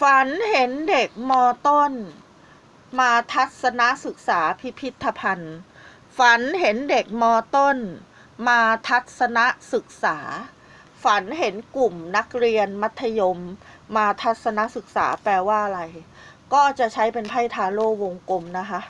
ฝันเห็นเด็กมต้น มาทัศนศึกษาพิพิธภัณฑ์ ฝันเห็นเด็กมต้น มาทัศนศึกษา ฝันเห็นกลุ่มนักเรียนมัธยม มาทัศนศึกษาแปลว่าอะไร ก็จะใช้เป็นไพ่ทาโร่วงกลมนะคะ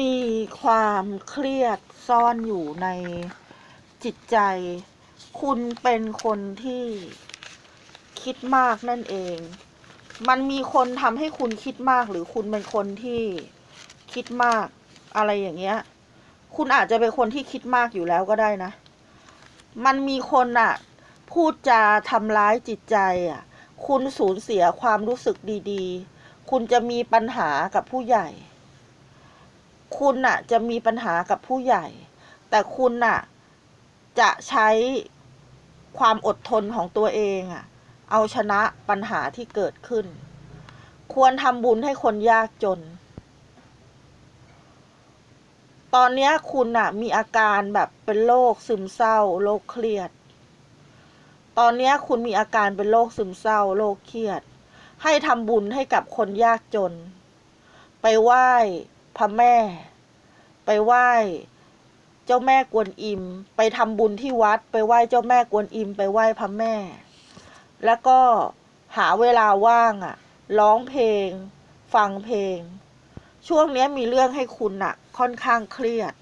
มีความเครียดซ่อนอยู่ในจิตใจ คุณเป็นคนที่คิดมากนั่นเอง มันมีคนทำให้คุณคิดมากหรือคุณเป็นคนที่คิดมากอะไรอย่างเงี้ย คุณอาจจะเป็นคนที่คิดมากอยู่แล้วก็ได้นะ มันมีคนอะพูดจาทำร้ายจิตใจอะคุณสูญเสียความรู้สึกดี ๆ คุณจะมีปัญหากับผู้ใหญ่ คุณน่ะ จะมีปัญหากับผู้ใหญ่ แต่คุณน่ะ จะใช้ความอดทนของตัวเองอะ เอาชนะปัญหาที่เกิดขึ้น ควรทำบุญให้คนยากจน ตอนนี้คุณน่ะ มีอาการแบบเป็นโรคซึมเศร้าโรคเครียด ตอนนี้คุณมีอาการเป็นโรคซึมเศร้าโรคเครียด ให้ทำบุญให้กับคนยากจน ไปไหว้ พระแม่ ไปไหว้เจ้าแม่กวนอิม ไปทำบุญที่วัด ไปไหว้เจ้าแม่กวนอิม ไปไหว้พระแม่ แล้วก็หาเวลาว่างอะ่ะ ร้องเพลง ฟังเพลง ช่วงนี้มีเรื่องให้คุณอะค่อนข้างเครียด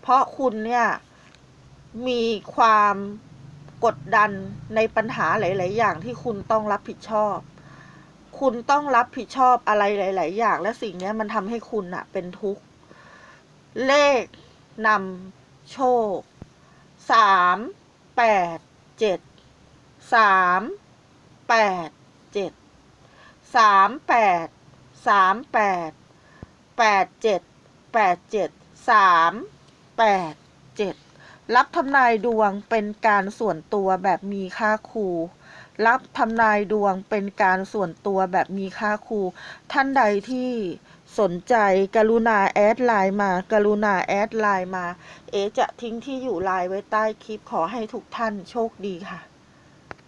เพราะคุณเนี่ยมีความกดดันในปัญหาหลาย ๆ อย่างที่คุณต้องรับผิดชอบ คุณต้องรับผิดชอบอะไรหลาย ๆ อย่าง และสิ่งนี้มันทำให้คุณอะเป็นทุกข์ เลขนำโชคสามแปดเจ็ดสามแปดเจ็ดสามแปดสามแปดแปดเจ็ดแปดเจ็ดสามแปดเจ็ดรับทำนายดวงเป็นการส่วนตัวแบบมีค่าครู รับทำนายดวงเป็นการส่วนตัวแบบมีค่าครูท่านใดที่สนใจกรุณาแอดไลน์มา กรุณาแอดไลน์มา เอจะทิ้งที่อยู่ไลน์ไว้ใต้คลิปขอให้ทุกท่านโชคดีค่ะ